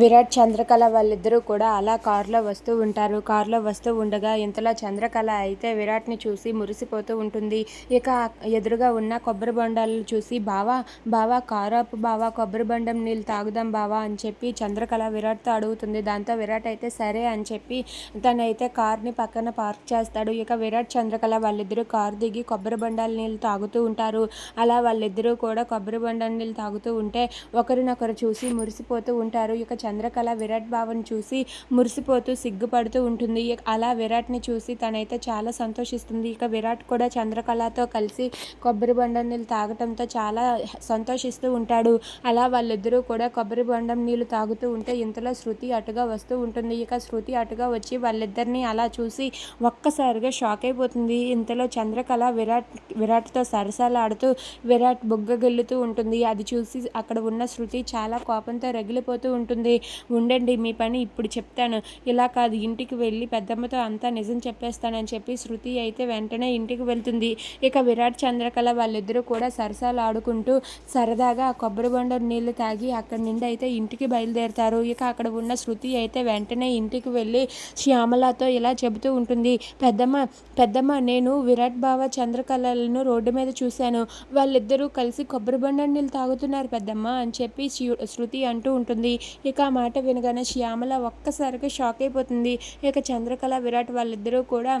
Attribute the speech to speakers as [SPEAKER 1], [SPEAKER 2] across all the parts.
[SPEAKER 1] విరాట్ చంద్రకళ వాళ్ళిద్దరూ కూడా అలా కారులో వస్తూ ఉంటారు. కారులో వస్తూ ఉండగా ఇంతలో చంద్రకళ అయితే విరాట్ని చూసి మురిసిపోతూ ఉంటుంది. ఇక ఎదురుగా ఉన్న కొబ్బరి బొండాలను చూసి బావా బావా కారాపు బావా కొబ్బరి బొండం నీళ్ళు తాగుదాం బావా అని చెప్పి చంద్రకళ విరాట్తో అడుగుతుంది. దాంతో విరాట్ అయితే సరే అని చెప్పి తనైతే కార్ని పక్కన పార్క్ చేస్తాడు. ఇక విరాట్ చంద్రకళ వాళ్ళిద్దరూ కారు దిగి కొబ్బరి బొండాల నీళ్ళు తాగుతూ ఉంటారు. అలా వాళ్ళిద్దరూ కూడా కొబ్బరి బొండాల నీళ్ళు తాగుతూ ఉంటే ఒకరినొకరు చూసి మురిసిపోతూ ఉంటారు. ఇక చంద్రకళ విరాట్ బావని చూసి మురిసిపోతూ సిగ్గుపడుతూ ఉంటుంది. అలా విరాట్ని చూసి తనైతే చాలా సంతోషిస్తుంది. ఇక విరాట్ కూడా చంద్రకళతో కలిసి కొబ్బరి బొండం నీళ్ళు తాగటంతో చాలా సంతోషిస్తూ ఉంటాడు. అలా వాళ్ళిద్దరూ కూడా కొబ్బరి బొండం నీళ్ళు తాగుతూ ఉంటే ఇంతలో శృతి అటుగా వస్తూ ఉంటుంది. ఇక శృతి అటుగా వచ్చి వాళ్ళిద్దరిని అలా చూసి ఒక్కసారిగా షాక్ అయిపోతుంది. ఇంతలో చంద్రకళ విరాట్ విరాట్తో సరసాలాడుతూ విరాట్ బుగ్గగిల్లుతూ ఉంటుంది. అది చూసి అక్కడ ఉన్న శృతి చాలా కోపంతో రగిలిపోతూ ఉంటుంది. ఉంటుంది ఉండండి మీ పని ఇప్పుడు చెప్తాను. ఇలా కాదు ఇంటికి వెళ్ళి పెద్దమ్మతో అంతా నిజం చెప్పేస్తానని చెప్పి శృతి అయితే వెంటనే ఇంటికి వెళ్తుంది. ఇక విరాట్ చంద్రకళ వాళ్ళిద్దరూ కూడా సరసాలు ఆడుకుంటూ సరదాగా ఆ కొబ్బరి బొండ నీళ్ళు తాగి అక్కడి నుండి అయితే ఇంటికి బయలుదేరుతారు. ఇక అక్కడ ఉన్న శృతి అయితే వెంటనే ఇంటికి వెళ్ళి శ్యామలతో ఇలా చెబుతూ ఉంటుంది. పెద్దమ్మ పెద్దమ్మ నేను విరాట్ బావ చంద్రకళలను రోడ్డు మీద చూశాను. వాళ్ళిద్దరూ కలిసి కొబ్బరి బొండ నీళ్ళు తాగుతున్నారు పెద్దమ్మ అని చెప్పి శృతి అంటూ ఉంటుంది. ఇక ఆ మాట వినగానే శ్యామల ఒక్కసారిగా షాక్ అయిపోతుంది. ఇక చంద్రకళ విరాట్ వాళ్ళిద్దరూ కూడా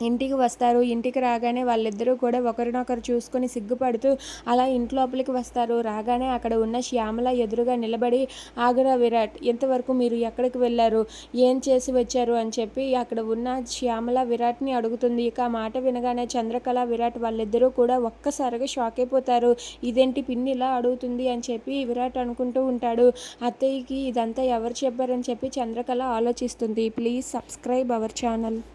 [SPEAKER 1] ఇంటికి వస్తారు ఇంటికి రాగానే వాళ్ళిద్దరూ కూడా ఒకరినొకరు చూసుకొని సిగ్గుపడుతూ అలా ఇంట్లోపలికి వస్తారు. రాగానే అక్కడ ఉన్న శ్యామల ఎదురుగా నిలబడి ఆగరా విరాట్ ఎంతవరకు మీరు ఎక్కడికి వెళ్ళారు? ఏం చేసి వచ్చారు? అని చెప్పి అక్కడ ఉన్న శ్యామల విరాట్ని అడుగుతుంది. ఇక ఆ మాట వినగానే చంద్రకళ విరాట్ వాళ్ళిద్దరూ కూడా ఒక్కసారిగా షాక్ అయిపోతారు. ఇదేంటి పిన్ని ఇలా అడుగుతుంది? అని చెప్పి విరాట్ అనుకుంటూ ఉంటాడు. అత్తయ్యకి ఇదంతా ఎవరు చెప్పారని చెప్పి చంద్రకళ ఆలోచిస్తుంది. Please subscribe our channel.